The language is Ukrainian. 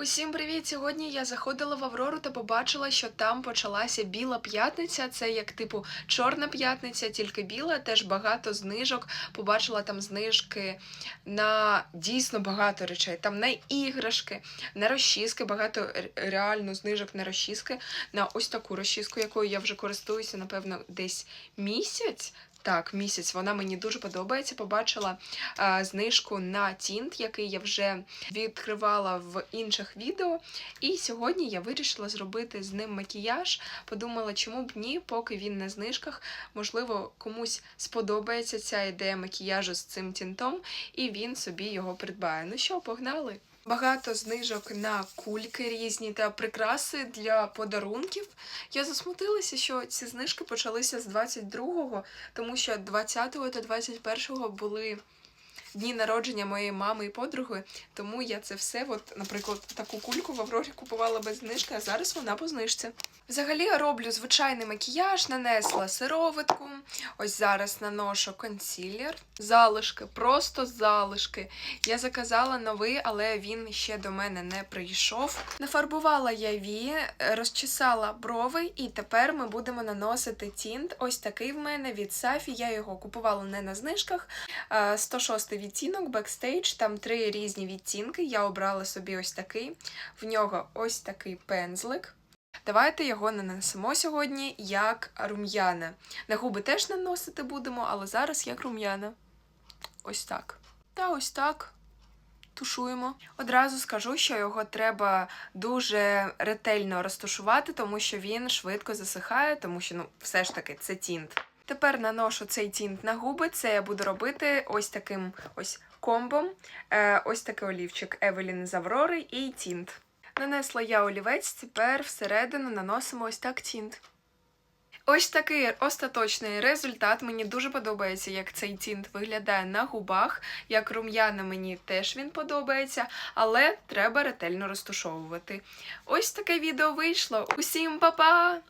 Усім привіт! Сьогодні я заходила в Аврору та побачила, що там почалася біла п'ятниця. Це як типу чорна п'ятниця, тільки біла, теж багато знижок. Побачила там знижки на дійсно багато речей. Там на іграшки, на розчіски, багато реально знижок на розчіски, на ось таку розчіску, якою я вже користуюся, напевно, десь місяць. Так, місяць вона мені дуже подобається. Побачила а, знижку на тінт, який я вже відкривала в інших відео. І сьогодні я вирішила зробити з ним макіяж. Подумала, чому б ні, поки він на знижках. Можливо, комусь сподобається ця ідея макіяжу з цим тінтом, і він собі його придбає. Ну що, погнали? Багато знижок на кульки різні та прикраси для подарунків. Я засмутилася, що ці знижки почалися з 22-го, тому що 20-го та 21-го були дні народження моєї мами і подруги, тому я це все, от, наприклад, таку кульку в Аврорі купувала без знижки, а зараз вона по знижці. Взагалі я роблю звичайний макіяж, нанесла сироватку. Ось зараз наношу консілер. Залишки, просто залишки. Я заказала новий, але він ще до мене не прийшов. Нафарбувала я вії, розчесала брови, і тепер ми будемо наносити тінт. Ось такий в мене від Сафі. Я його купувала не на знижках. Е, 106 відтінок, бекстейдж, там три різні відтінки. Я обрала собі ось такий. В нього ось такий пензлик. Давайте його нанесемо сьогодні як рум'яна. На губи теж наносити будемо, але зараз як рум'яна. Ось так. Та ось так. Тушуємо. Одразу скажу, що його треба дуже ретельно розташувати, тому що він швидко засихає, тому що ну, все ж таки це тінт. Тепер наношу цей тінт на губи. Це я буду робити ось таким ось комбом. Е, ось такий олівчик Евелін з Аврори і тінт. Нанесла я олівець, тепер всередину наносимо ось так тінт. Ось такий остаточний результат. Мені дуже подобається, як цей тінт виглядає на губах. Як рум'яна мені теж він подобається, але треба ретельно розташовувати. Ось таке відео вийшло. Усім па-па!